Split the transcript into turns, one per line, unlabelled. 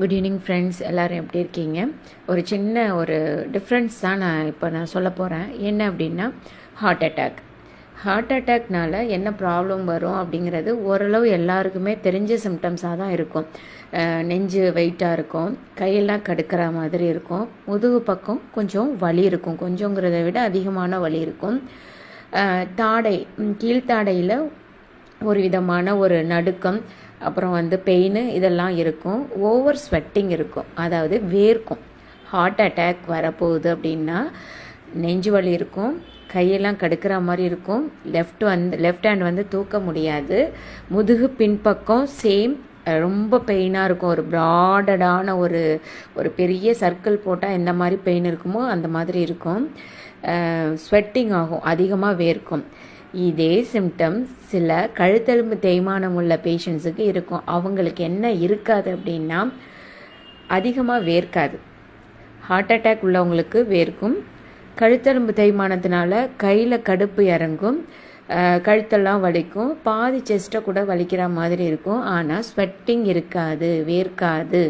Good evening friends எல்லோரும் எப்படி இருக்கீங்க? ஒரு சின்ன ஒரு டிஃப்ரென்ஸ் தான் நான் இப்போ நான் சொல்ல போகிறேன் என்ன அப்படின்னா ஹார்ட் அட்டாக் ஹார்ட் அட்டாக்னால என்ன ப்ராப்ளம் வரும் அப்படிங்கிறது ஓரளவு எல்லாருக்குமே தெரிஞ்ச சிம்டம்ஸாக தான் இருக்கும். நெஞ்சு வெயிட்டாக இருக்கும். கையெல்லாம் கடுக்கிற மாதிரி இருக்கும். முதுகு பக்கம் கொஞ்சம் வலி இருக்கும். கொஞ்சங்கிறத விட அதிகமான வலி இருக்கும். தாடை கீழ்த்தாடையில் ஒரு விதமான ஒரு நடுக்கம். அப்புறம் வந்து பெயின் இதெல்லாம் இருக்கும். ஓவர் ஸ்வெட்டிங் இருக்கும். அதாவது வேர்க்கும். ஹார்ட் அட்டாக் வரப்போகுது அப்படின்னா நெஞ்சு வலி இருக்கும். கையெல்லாம் கடுக்கிற மாதிரி இருக்கும். லெஃப்ட் வந்து லெஃப்ட் ஹேண்ட் வந்து தூக்க முடியாது. முதுகு பின்பக்கம் சேம் ரொம்ப பெயினாக இருக்கும். ஒரு ப்ராடடான ஒரு ஒரு பெரிய சர்க்கிள் போட்டால் எந்த மாதிரி பெயின் இருக்குமோ அந்த மாதிரி இருக்கும். ஸ்வெட்டிங் ஆகும். அதிகமாக வேர்க்கும். இதே சிம்டம்ஸ் சில கழுத்தெலும்பு தேய்மானம் உள்ள பேஷண்ட்ஸுக்கு இருக்கும். அவங்களுக்கு என்ன இருக்காது அப்படின்னா அதிகமாக வேர்க்காது. ஹார்ட் அட்டாக் உள்ளவங்களுக்கு வேர்க்கும். கழுத்தெலும்பு தேய்மானத்தினால கையில் கடுப்பு இறங்கும். கழுத்தெல்லாம் வலிக்கும். பாதி செஸ்ட்டை கூட வலிக்கிற மாதிரி இருக்கும். ஆனால் ஸ்வெட்டிங் இருக்காது வேர்க்காது.